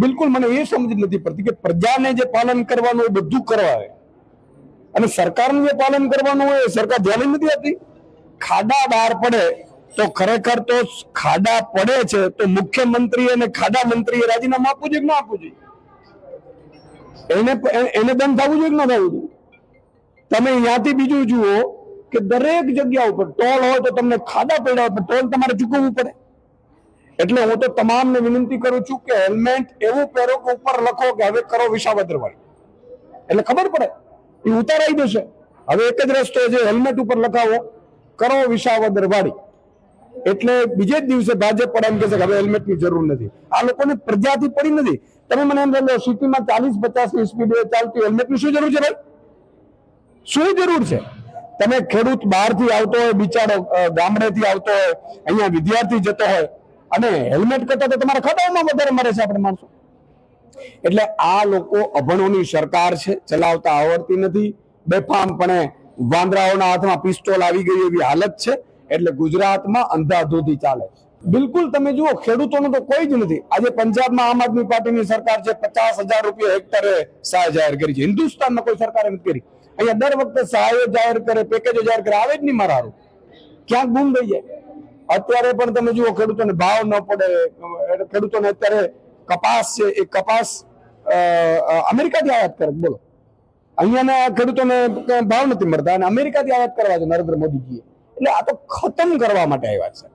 બિલકુલ, મને એ સમજ નથી પડતી કે પ્રજાને જે પાલન કરવાનું હોય બધું કરવા અને સરકારનું જે પાલન કરવાનું હોય એ સરકાર ધ્યાન નથી આપતી. ખાડા બહાર પડે તો ખરેખર તો ખાડા પડે છે તો મુખ્યમંત્રી અને ખાડા મંત્રીએ રાજીનામું આપવું જોઈએ કે ના આપવું જોઈએ? એને એને દંડ થવું જોઈએ કે ના થવું જોઈએ? તમે અહીંયાથી બીજું જુઓ કે દરેક જગ્યા ઉપર ટોલ હોય તો તમને ખાડા પડ્યા હોય, પણ ટોલ તમારે ચૂકવવું પડે. એટલે હું તો તમામને વિનંતી કરું છું કે હેલ્મેટ એવું પહેરો કે ઉપર લખો કે હવે કરો વિસાવદરવાળી એટલે ખબર પડે. એ ઉતારાઈ દેશે હવે એક જ રસ્તો છે, હેલ્મેટ ઉપર લખાવો. કરો વિસાવદર વાળી એટલે બીજે જ દિવસે ભાજપ પણ એમ કહેશે કે હવે હેલ્મેટની જરૂર નથી. આ લોકોની પ્રજાથી પડી નથી. તમે મને એમ લો સિટીમાં ચાલીસ પચાસની સ્પીડે ચાલતી હેલ્મેટની શું જરૂર છે ભાઈ? શું જરૂર છે? તમે ખેડૂત બહારથી આવતો હોય, બિચારો ગામડેથી આવતો હોય, અહીંયા વિદ્યાર્થી જતો હોય અને હેલ્મેટ કરતા તો તમારા ખડાઓમાં વધારે મરે છે આપણે માણસો. એટલે આ લોકો અભણોની સરકાર છે, ચલાવતા આવડતી નથી. બેફામપણે વાંદરાઓના હાથમાં પિસ્તોલ આવી ગઈ એવી હાલત છે, એટલે ગુજરાતમાં અંધાધૂધી ચાલે છે. બિલકુલ તમે જુઓ, ખેડૂતોનું તો કોઈ જ નથી. આજે પંજાબમાં આમ આદમી પાર્ટીની સરકાર છે, પચાસ હજાર રૂપિયા હેક્ટરે સહાય જાહેર કરી છે. હિન્દુસ્તાનમાં કોઈ સરકારે નથી કરી. અહીંયા દર વખતે સહાયો જાહેર કરે, પેકેજો જાહેર કરે, આવે જ નહીં મારા. ક્યાંક ગુમ થઈ જાય. અત્યારે પણ તમે જુઓ, ખેડૂતોને ભાવ ન પડે. ખેડૂતોને અત્યારે કપાસ છે, એ કપાસ અમેરિકાથી આયાત કરે. બોલો. અહીંયાના ખેડૂતોને ભાવ નથી મળતા. અને અમેરિકાથી આયાત કરવા છે નરેન્દ્ર મોદીજીએ. એટલે આ તો ખતમ કરવા માટે આવ્યા છે.